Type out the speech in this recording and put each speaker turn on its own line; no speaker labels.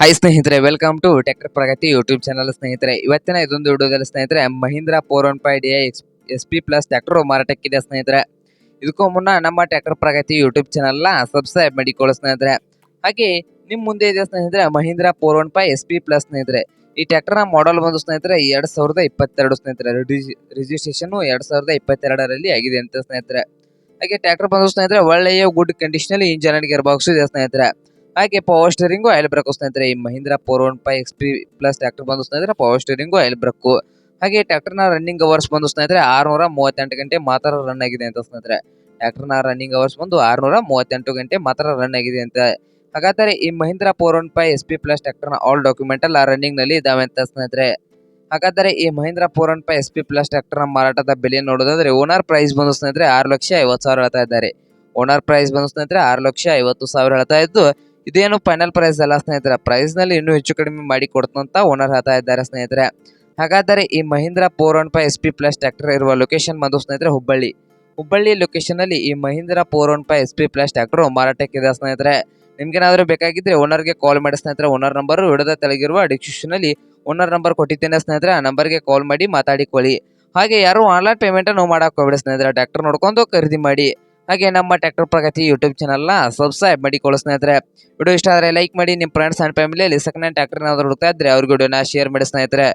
Hi ಸ್ನೇಹಿತರೆ welcome to tractor Pragati YouTube channel ಸ್ನೇಹಿತರೆ. ಇವತ್ತಿನ ಇದೊಂದು ವಿಡಿಯೋದಲ್ಲಿ ಸ್ನೇಹಿತರೆ, Mahindra four one five D X S P plus tractor ಮಾರಾಟಕ್ಕಿದೆ ಸ್ನೇಹಿತರೆ. ಇದಕ್ಕೂ ಮುನ್ನ ನಮ್ಮ ಟ್ಯಾಕ್ಟರ್ ಪ್ರಗತಿ ಯೂಟ್ಯೂಬ್ ಚಾನಲ್ನ ಸಬ್ಸ್ಕ್ರೈಬ್ ಮಾಡಿಕೊಳ್ಳಿ ಸ್ನೇಹಿತರೆ. ಹಾಗೆ ನಿಮ್ಮ ಮುಂದೆ ಇದೆ ಸ್ನೇಹಿತರೆ, Mahindra four one five S P plus ಸ್ನೇಹಿತರೆ. ಈ ಟ್ಯಾಕ್ಟರ್ನ ಮಾಡಲ್ ಬಂದು ಸ್ನೇಹಿತರೆ, ಎರಡು ಸಾವಿರದ ಇಪ್ಪತ್ತೆರಡು ಸ್ನೇಹಿತರೆ. ರಿಜಿಸ್ಟ್ರೇಷನ್ ಎರಡು ಸಾವಿರದ ಇಪ್ಪತ್ತೆರಡರಲ್ಲಿ ಆಗಿದೆ ಅಂತ ಸ್ನೇಹಿತರೆ. ಹಾಗೆ ಟ್ಯಾಕ್ಟರ್ ಬಂದು ಸ್ನೇಹಿತರೆ, ಒಳ್ಳೆಯ ಗುಡ್ ಕಂಡೀಷನಲ್ಲಿ ಇಂಜನ್ ಅಂಡ್ ಗೇರ್ ಬಾಕ್ಸ್ ಇದೆ ಸ್ನೇಹಿತರೆ. ಹಾಗೆ ಪವರ್ ಸ್ಟೇರಿಂಗು ಆಯಿಲ್ ಬ್ರೇಕು ಸ್ನೇಹಿತರೆ, ಈ Mahindra four one five X P plus tractor ಬಂದು ಸ್ನೇಹಿತರೆ ಪವರ್ ಸ್ಟೇರಿಂಗು ಆಯಿಲ್ ಬ್ರೇಕು ಹಾಗೆ ಟ್ರ್ಯಾಕ್ಟರ್ನ ರನ್ನಿಂಗ್ ಅವರ್ಸ್ ಬಂದು ಸ್ನೇಹಿತರೆ, ಆರುನೂರ ಮೂವತ್ತೆಂಟು ಗಂಟೆ ಮಾತ್ರ ರನ್ ಆಗಿದೆ ಅಂತ ಸ್ನೇಹಿತರೆ. ಟ್ರ್ಯಾಕ್ಟರ್ನ ರನ್ನಿಂಗ್ ಅವರ್ಸ್ ಬಂದು ಆರುನೂರ ಮೂವತ್ತೆಂಟು ಗಂಟೆ ಮಾತ್ರ ರನ್ ಆಗಿದೆ ಅಂತ. ಹಾಗಾದರೆ ಈ Mahindra four one five S P plus ಟ್ರ್ಯಾಕ್ಟರ್ನ ಆಲ್ ಡಾಕ್ಯುಮೆಂಟ್ ಎಲ್ಲ ರನ್ನಿಂಗ್ನಲ್ಲಿ ಇದಾವೆ ಅಂತ ಸ್ನೇಹಿತರೆ. ಹಾಗಾದರೆ ಈ Mahindra four one five S P plus ಟ್ರ್ಯಾಕ್ಟರ್ನ ಮಾರಾಟದ ಬೆಲೆ ನೋಡೋದಾದ್ರೆ ಓನರ್ ಪ್ರೈಸ್ ಬಂದು ಸ್ನೇಹಿತರೆ ಆರು ಲಕ್ಷ ಐವತ್ತು ಸಾವಿರ ಹೇಳ್ತಾ ಇದ್ದಾರೆ. ಓನರ್ ಪ್ರೈಸ್ ಬಂದು ಸ್ನೇಹಿತರೆ ಆರು ಲಕ್ಷ ಐವತ್ತು ಸಾವಿರ ಹೇಳ್ತಾ ಇದ್ದು ಇದೇನು ಫೈನಲ್ ಪ್ರೈಸ್ ಅಲ್ಲ ಸ್ನೇಹಿತರೆ ಪ್ರೈಸ್ನಲ್ಲಿ ಇನ್ನೂ ಹೆಚ್ಚು ಕಡಿಮೆ ಮಾಡಿ ಕೊಡ್ತಂತ ಓನರ್ ಹೇಳ್ತಾ ಇದ್ದಾರೆ ಸ್ನೇಹಿತರೆ. ಹಾಗಾದರೆ ಈ Mahindra four one five S P plus tractor ಇರುವ ಲೊಕೇಶನ್ ಬಂದು ಸ್ನೇಹಿತರೆ ಹುಬ್ಬಳ್ಳಿ. ಹುಬ್ಬಳ್ಳಿ ಲೊಕೇಶನ್ ಅಲ್ಲಿ ಈ Mahindra four one five S P plus tractor ಮಾರಾಟಕ್ಕಿದೆ ಸ್ನೇಹಿತರೆ. ನಿಮ್ಗೇನಾದರೂ ಬೇಕಾಗಿದ್ರೆ ಓನರ್ಗೆ ಕಾಲ್ ಮಾಡಿ ಸ್ನೇಹಿತರೆ ಓನರ್ ನಂಬರ್ ಹಿಡಿದ ತೆಳಗಿರುವ ಡಿಸ್ಕ್ರಿಪ್ಷನ್ ಅಲ್ಲಿ ಓನರ್ ನಂಬರ್ ಕೊಟ್ಟಿದ್ದೇನೆ ಸ್ನೇಹಿತರೆ, ಆ ನಂಬರ್ಗೆ ಕಾಲ್ ಮಾಡಿ ಮಾತಾಡಿಕೊಳ್ಳಿ. ಹಾಗೆ ಯಾರು ಆನ್ಲೈನ್ ಪೇಮೆಂಟ್ ಅನ್ನು ಹೋಗ್ಬೇಡಿ ಸ್ನೇಹಿತರೆ ಟ್ರ್ಯಾಕ್ಟರ್ ನೋಡ್ಕೊಂಡು ಖರೀದಿ ಮಾಡಿ. ಹಾಗೆ ನಮ್ಮ ಟ್ರ್ಯಾಕ್ಟರ್ ಪ್ರಗತಿ ಯೂಟ್ಯೂಬ್ ಚಾನಲ್ನ ಸಬ್ಸ್ಕ್ರೈಬ್ ಮಾಡಿ ಸ್ನೇಹಿತರೆ. ವಿಡಿಯೋ ಇಷ್ಟ ಆದರೆ ಲೈಕ್ ಮಾಡಿ ನಿಮ್ಮ ಫ್ರೆಂಡ್ಸ್ ಆ್ಯಂಡ್ ಫ್ಯಾಮಿಲಿಯಲ್ಲಿ ಸೆಕೆಂಡ್ ಹ್ಯಾಂಡ್ ಟ್ರ್ಯಾಕ್ಟರ್ ಹುಡುಕ್ತಾ ಇದ್ದರೆ ಅವ್ರಿಗೆ ವಿಡಿಯೋನ ಶೇರ್ ಮಾಡಿ ಸ್ನೇಹಿತರೆ.